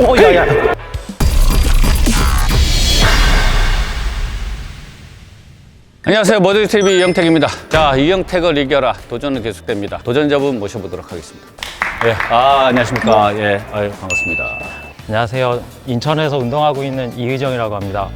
오, 야, 야. 안녕하세요. 머드TV 이영택입니다. 자, 이영택을 이겨라. 도전은 계속됩니다. 도전자분 모셔보도록 하겠습니다. 예, 아, 안녕하십니까. 예, 아유, 반갑습니다. 안녕하세요. 인천에서 운동하고 있는 이의정이라고 합니다.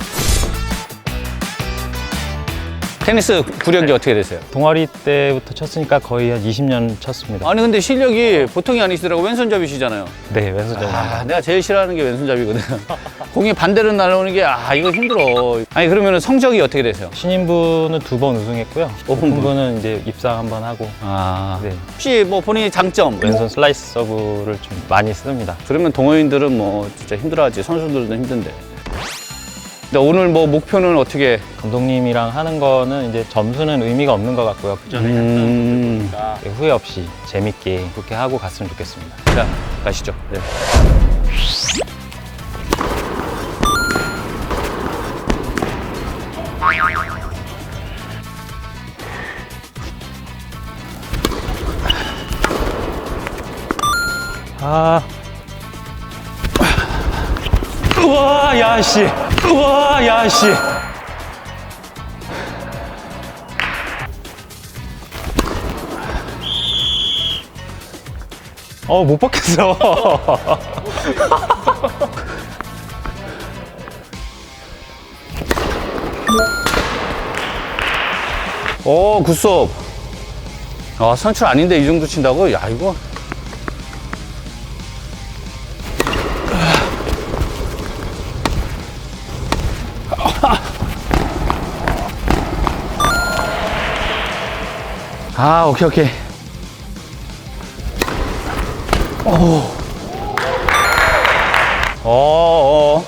테니스 구력이 어떻게 되세요? 동아리 때부터 쳤으니까 거의 한 20년 쳤습니다. 아니, 근데 실력이 보통이 아니시더라고. 왼손잡이시잖아요. 네, 왼손잡이. 아, 내가 제일 싫어하는 게 왼손잡이거든. 공이 반대로 날아오는 게, 아, 이거 힘들어. 아니, 그러면 성적이 어떻게 되세요? 신인부는 두 번 우승했고요. 오픈부. 오픈부는 이제 입상 한 번 하고 아, 네. 혹시 뭐 본인의 장점? 왼손 슬라이스 서브를 좀 많이 씁니다. 그러면 동호인들은 뭐 진짜 힘들어하지. 선수들도 힘든데. 근데 오늘 뭐 목표는 어떻게? 감독님이랑 하는 거는 이제 점수는 의미가 없는 것 같고요. 그 전에 음, 후회 없이 재밌게 그렇게 하고 갔으면 좋겠습니다. 자, 가시죠. 네. 아. 우와, 야, 씨. 우와, 야, 씨. 어, 못 받겠어. 오, 굿섭. 아, 선출 아닌데 이 정도 친다고? 야, 이거. 아, 오케이, 오케이. 오. 어, 어.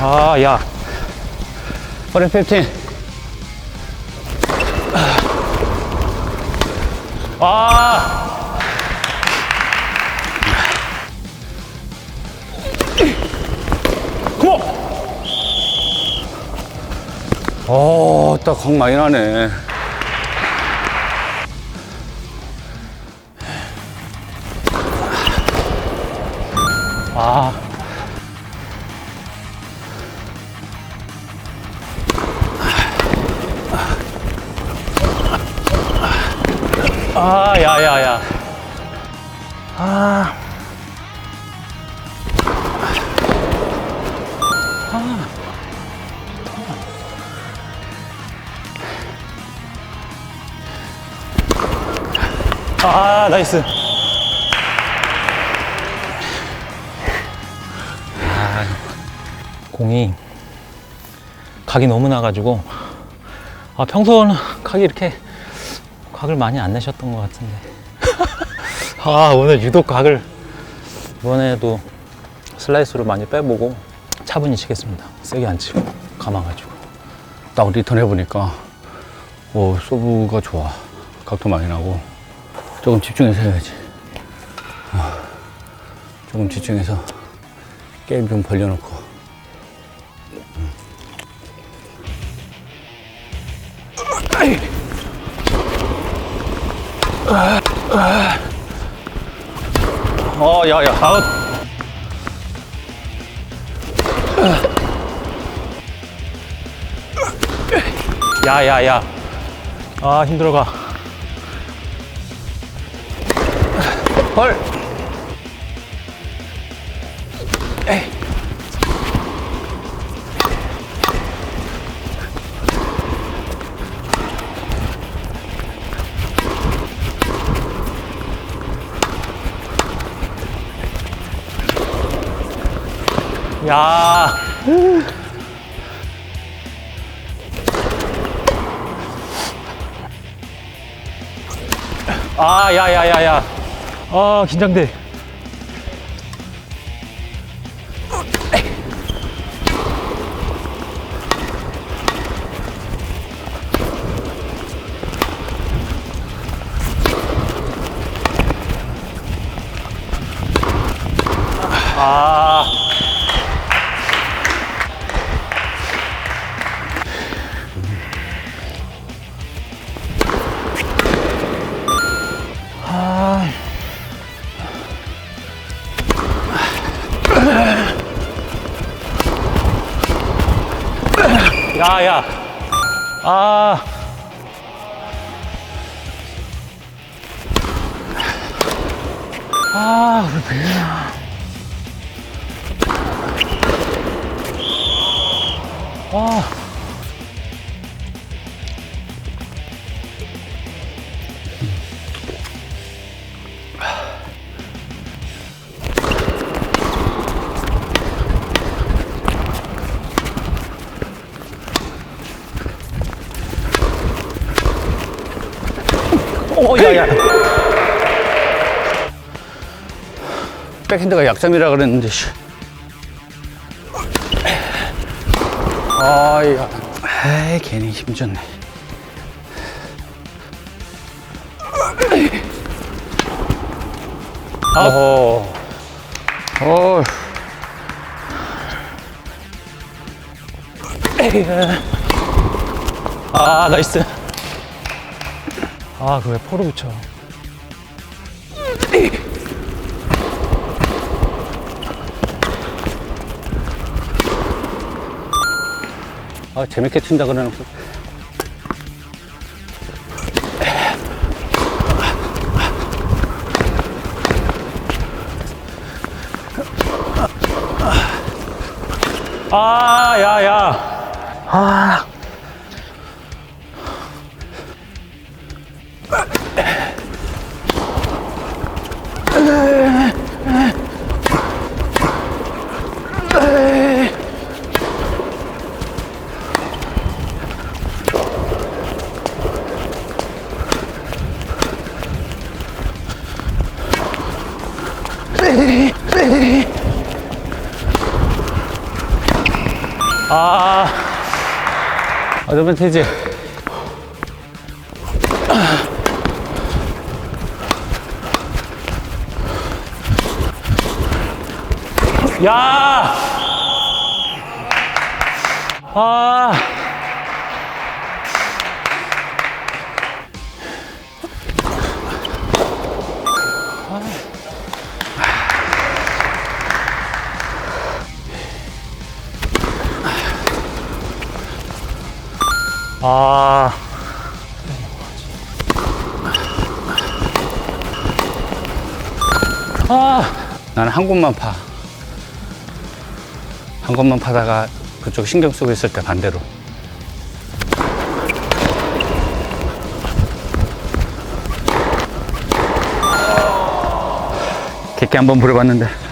아, 야. 허리 15. 아! 어, 딱광 많이 나네. 아. 아, 야, 야, 야. 아. 아, 나이스. 공이 각이 너무 나가지고 아 평소는 각이 이렇게 각을 많이 안 내셨던 것 같은데 아 오늘 유독 각을 이번에도 슬라이스로 많이 빼보고 차분히 치겠습니다 세게 안 치고 감아가지고 딱 리턴 해보니까, 오, 서브가 좋아. 각도 많이 나고. 조금 집중해서 해야지. 아, 조금 집중해서 게임 좀 벌려놓고. 어, 야, 야, 아웃. 야 야 야 아 힘들어가 헐. 야 아, 야, 야, 야, 야. 아, 긴장돼. 아. 야, 야. 아. 아, 왜 밀냐. 아. 오, 야, 야. 백핸드가 약점이라 그랬는데, 씨. 아 야. 에이, 괜히 힘줬네. 어허. 어. 아, 나이스. 아, 그 왜 포를 붙여. 아, 재밌게 튄다 그래놓고. 아, 야, 야. 아. 아. 어드밴티지. 야! 아. 아. 아. 나는 한 곳만 파. 한 곳만 파다가 그쪽 신경 쓰고 있을 때 반대로. 깊게 한번 부려봤는데.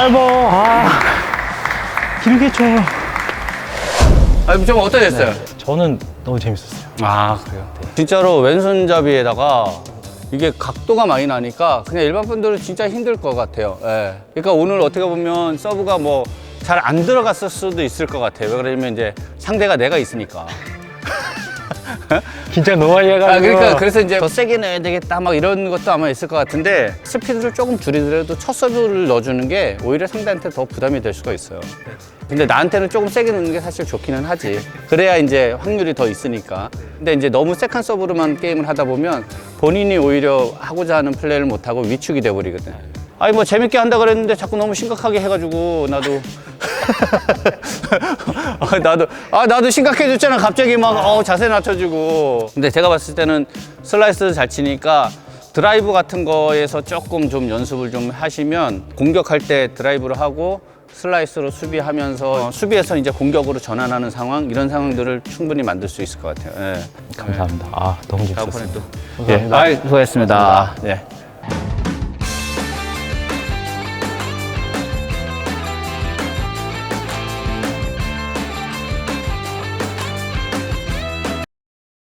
짧어. 아. 길게 쳐. 아, 좀 어떠셨어요? 저는 너무 재밌었어요. 아, 그래요? 진짜로 왼손잡이에다가 이게 각도가 많이 나니까 그냥 일반 분들은 진짜 힘들 것 같아요. 예. 그러니까 오늘 어떻게 보면 서브가 뭐 잘 안 들어갔을 수도 있을 것 같아요. 왜 그러냐면 이제 상대가 내가 있으니까. 긴장 너무 많이 해가지고. 아, 그러니까 그래서 이제 더 세게 넣어야 되겠다 막 이런 것도 아마 있을 것 같은데 스피드를 조금 줄이더라도 첫 서브를 넣어주는 게 오히려 상대한테 더 부담이 될 수가 있어요. 근데 나한테는 조금 세게 넣는 게 사실 좋기는 하지. 그래야 이제 확률이 더 있으니까. 근데 이제 너무 세컨 서브로만 게임을 하다 보면 본인이 오히려 하고자 하는 플레이를 못하고 위축이 돼버리거든. 아니 뭐 재밌게 한다 그랬는데 자꾸 너무 심각하게 해가지고 나도 아, 나도 아 나도 심각해졌잖아 갑자기 막 어, 자세 낮춰주고 근데 제가 봤을 때는 슬라이스 잘 치니까 드라이브 같은 거에서 조금 좀 연습을 좀 하시면 공격할 때 드라이브를 하고 슬라이스로 수비하면서 어, 수비에서 이제 공격으로 전환하는 상황 이런 상황들을 충분히 만들 수 있을 것 같아요. 예. 감사합니다. 아, 너무 다음번에 재밌었어요. 또. 예. 아, 수고했습니다. 예.